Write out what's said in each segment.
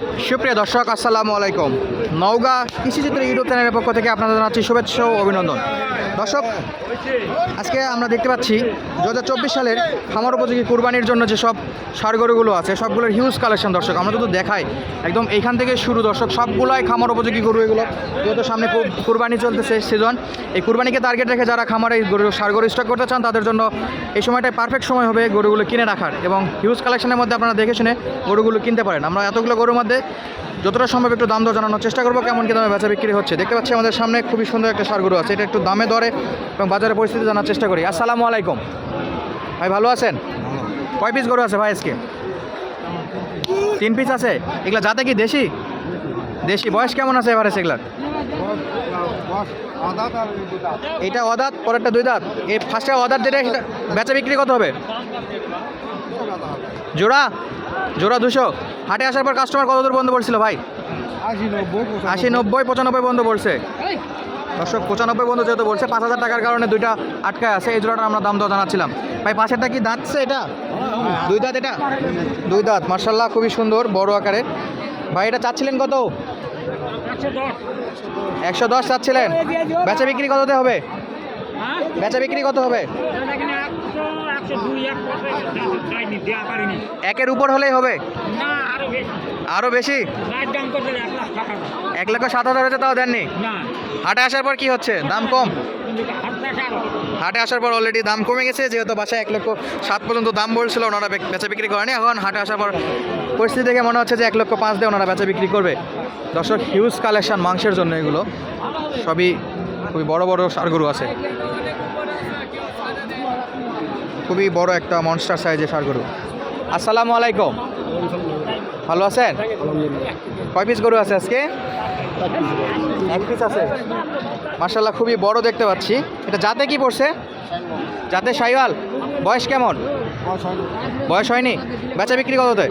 সুপ্রিয় দর্শক, আসসালামু আলাইকুম। নওগাঁ কৃষিচিত্র ইউটিউব চ্যানেলের পক্ষ থেকে আপনাদের জানাচ্ছি শুভেচ্ছা ও অভিনন্দন। দর্শক, আজকে আমরা দেখতে পাচ্ছি দু হাজার চব্বিশ সালের খামার উপযোগী কুরবানির জন্য যেসব গরুগুলো আছে, সবগুলোর হিউজ কালেকশন দর্শক, আমরা যদি দেখাই, একদম এইখান থেকে শুরু দর্শক, সবগুলাই খামার উপযোগী গরু এগুলো। যেহেতু সামনে কুরবানি চলতেছে সিজন এই কুরবানিকে টার্গেট রেখে যারা খামারে গরু সার গরু স্টক করতে চান, তাদের জন্য এই সময়টাই পারফেক্ট সময় হবে গরুগুলো কিনে রাখার এবং হিউজ কালেকশনের মধ্যে আপনারা দেখে শুনে গরুগুলো কিনতে পারেন। আমরা এতগুলো গরুর মধ্যে যতটা সম্ভব একটু দাম দর জানানোর চেষ্টা করব, কেমন কি দামে বেচা বিক্রি হচ্ছে। দেখতে পাচ্ছি আমাদের সামনে খুবই সুন্দর একটা সার গরু আছে, এটা একটু দামে দরে এবং বাজারের পরিস্থিতি জানার চেষ্টা করি। আসসালামু আলাইকুম। ভাই, ভালো আছেন? কয় পিস গরু আছে ভাই আজকে? তিন পিস আছে? এগুলা যাতে কি দেশি? দেশি। বয়স কেমন আছে এবারে সেগুলার এটা অদাত, পরেরটা দুই দাঁত। এই ফার্স্টে অদাত যেটা বেচা বিক্রি কত হবে? জোড়া? জোড়া দুশো। হাটে আসার পর কাস্টমার কত দূর বন্ধ বলছিল ভাই? আশি, নব্বই, পঁচানব্বই বন্ধ বলছে। দর্শক, পঁচানব্বই বন্ধ যেহেতু বলছে, পাঁচ হাজার টাকার কারণে দুইটা আটকায় আছে, এই জোড়াটা আমরা দাম দর জানাচ্ছিলাম। ভাই, পাশেরটা কি দাঁতছে এটা? দুই দাঁত এটা? দুই দাঁত মার্শাল্লাহ খুবই সুন্দর, বড় আকারের। ভাই, এটা চাচ্ছিলেন কত? একশো দশ চাচ্ছিলেন। বেচা বিক্রি কততে হবে? বেচা বিক্রি কত হবে? একের উপর হলেই হবে? আরও বেশি। এক লক্ষ সাত হাজার হচ্ছে তাও দেননি? হাটে আসার পর কি হচ্ছে? দাম কম? হাটে আসার পর অলরেডি দাম কমে গেছে যেহেতু বাসায় এক লক্ষ সাত পর্যন্ত দাম বলছিল ওনারা বেচা বিক্রি করেনি। এখন হাটে আসার পর পরিস্থিতি দেখে মনে হচ্ছে যে এক লক্ষ পাঁচ দিয়ে ওনারা বেচা বিক্রি করবে। দর্শক হিউজ কালেকশন মাংসের জন্য এগুলো। সবই খুবই বড় বড় সারগরু আছে। খুবই বড় একটা মনস্টার সাইজের সার গরু। আসসালামু আলাইকুম। ভালো আছেন? কয় পিস গরু আছে আজকে? এক পিস আছে। মার্শাল্লাহ খুবই বড় দেখতে পাচ্ছি। এটা যাতে কি পড়ছে? যাতে সাইওয়াল। বয়স কেমন? বয়স হয়নি। বেচা বিক্রি কততে?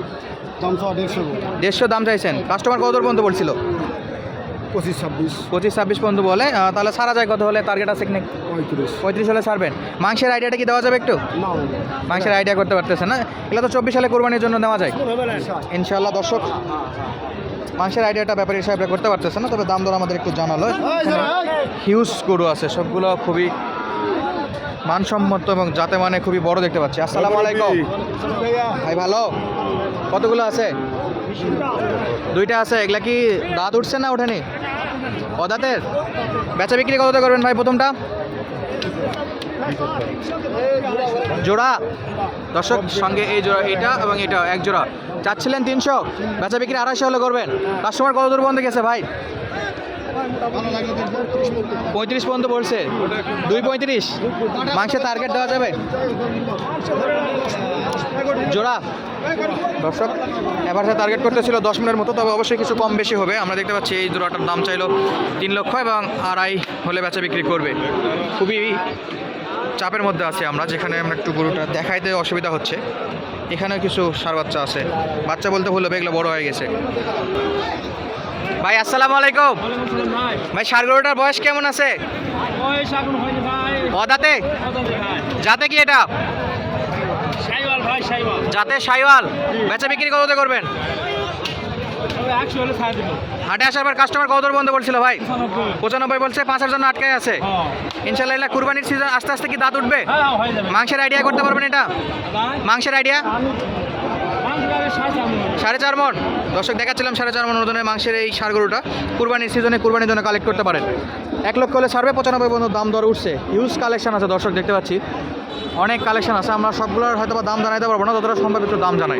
দেড়শো। দাম চাইছেন। কাস্টমার কত দূর পর্যন্ত বলছিল? পঁচিশ ছাব্বিশ। পঁচিশ ছাব্বিশ পর্যন্ত বলে। তাহলে সারা যায় কত হলে টার্গেট আছে কি পঁয়ত্রিশ। পঁয়ত্রিশ হলে ছাড়বেন। মাংসের আইডিয়াটা কি দেওয়া যাবে একটু? মাংসের আইডিয়া করতে পারতেছে না। এগুলো তো চব্বিশ সালে কোরবানির জন্য দেওয়া যায়। ইনশাল্লাহ দর্শক। মাংসের আইডিয়াটা ব্যাপারে হিসাবে করতে পারতেছে না তবে দাম দর আমাদের একটু জানালো। হিউজ গরু আছে সবগুলো খুবই মানসম্মত এবং যাতে মানে খুবই বড় দেখতে পাচ্ছি। আসসালামু আলাইকুম। ভাই ভালো? কতগুলো আছে? দুইটা আছে, এগুলা কি দাঁত উঠছে না ওঠেনি? অদাতের বেচা বিক্রি কততে করবেন ভাই প্রথমটা? জোড়া? দর্শক, সঙ্গে এই জোড়া, এটা এবং এটা এক জোড়া। চাচ্ছিলেন তিনশো, বেচা বিক্রি আড়াইশো হলে করবেন। কাস্টমার কত দূর পর্যন্ত গেছে ভাই? পঁয়ত্রিশ পর্যন্ত বলছে। দুই পঁয়ত্রিশ? মাংসের টার্গেট দেওয়া যাবে? জোড়া? দর্শক এবার সে টার্গেট করতেছিল দশ মিনিটের মতো তবে অবশ্যই কিছু কম বেশি হবে। আমরা দেখতে পাচ্ছি এই জোড়াটার দাম চাইলো তিন লক্ষ এবং আড়াই হলে বেচা বিক্রি করবে। খুবই চাপের মধ্যে আছে আমরা যেখানে আমরা একটু গরুটা দেখাইতে অসুবিধা হচ্ছে। এখানেও কিছু সার বাচ্চা আছে। বাচ্চা বলতে হবে এগুলো বড় হয়ে গেছে। ভাই আসসালামু আলাইকুম। ভাই সার গরুটার বয়স কেমন আছে? অদাতে? যাতে কি এটা? যাতে সাইওয়াল। বেচা বিক্রি কততে করবেন? হাটে আসার পর কাস্টমার কত দূর বন্ধ বলছিল ভাই? পঁচানব্বই। বলছে পাঁচ হাজার জন্য আটকায় আছে। ইনশাল্লাহ কুরবানির সিজন আস্তে আস্তে কি দাঁত উঠবে? মাংসের আইডিয়া করতে পারবেন এটা? মাংসের আইডিয়া সাড়ে চার মন। দর্শক দেখাচ্ছিলাম সাড়ে চার মন ওজনের মাংসের এই সার গরুটা। কুরবানির সিজনে কুরবানির জন্য কালেক্ট করতে পারেন। এক লক্ষ হলে সারবে পঁচানব্বই পর্যন্ত দাম দর উঠছে। হিউজ কালেকশন আছে দর্শক দেখতে পাচ্ছি। অনেক কালেকশন আছে, আমরা সবগুলোর হয়তো দাম জানাইতে পারব না, যতটা সম্ভব একটু দাম জানাই।